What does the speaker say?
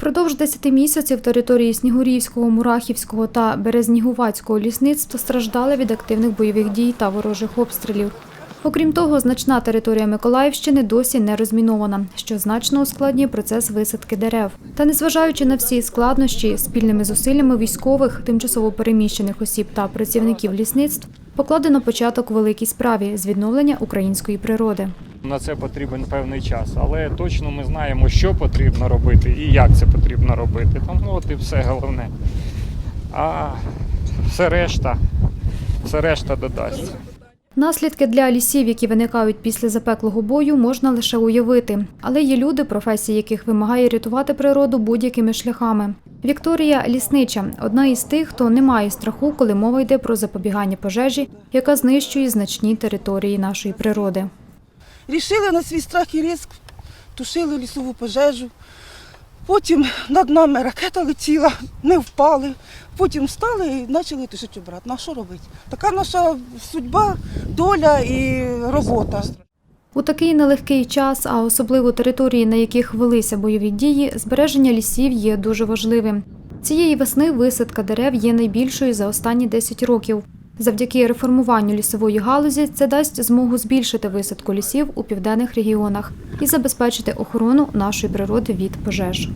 Впродовж 10 місяців території Снігурівського, Мурахівського та Березнігувацького лісництва страждали від активних бойових дій та ворожих обстрілів. Окрім того, значна територія Миколаївщини досі не розмінована, що значно ускладнює процес висадки дерев. Та незважаючи на всі складнощі, спільними зусиллями військових, тимчасово переміщених осіб та працівників лісництв покладено початок великій справі з відновлення української природи. На це потрібен певний час, але точно ми знаємо, що потрібно робити і як це потрібно робити. Тому от і все головне. А все решта, все решта додасться. Наслідки для лісів, які виникають після запеклого бою, можна лише уявити. Але є люди, професія яких вимагає рятувати природу будь-якими шляхами. Вікторія Ліснича одна із тих, хто не має страху, коли мова йде про запобігання пожежі, яка знищує значні території нашої природи. Рішили на свій страх і ризик, тушили лісову пожежу. Потім над нами ракета летіла, ми впали. Потім встали і почали тушити обратно. А що робити? Така наша судьба, доля і робота. У такий нелегкий час, а особливо території, на яких велися бойові дії, збереження лісів є дуже важливим. Цієї весни висадка дерев є найбільшою за останні 10 років. Завдяки реформуванню лісової галузі це дасть змогу збільшити висадку лісів у південних регіонах і забезпечити охорону нашої природи від пожеж.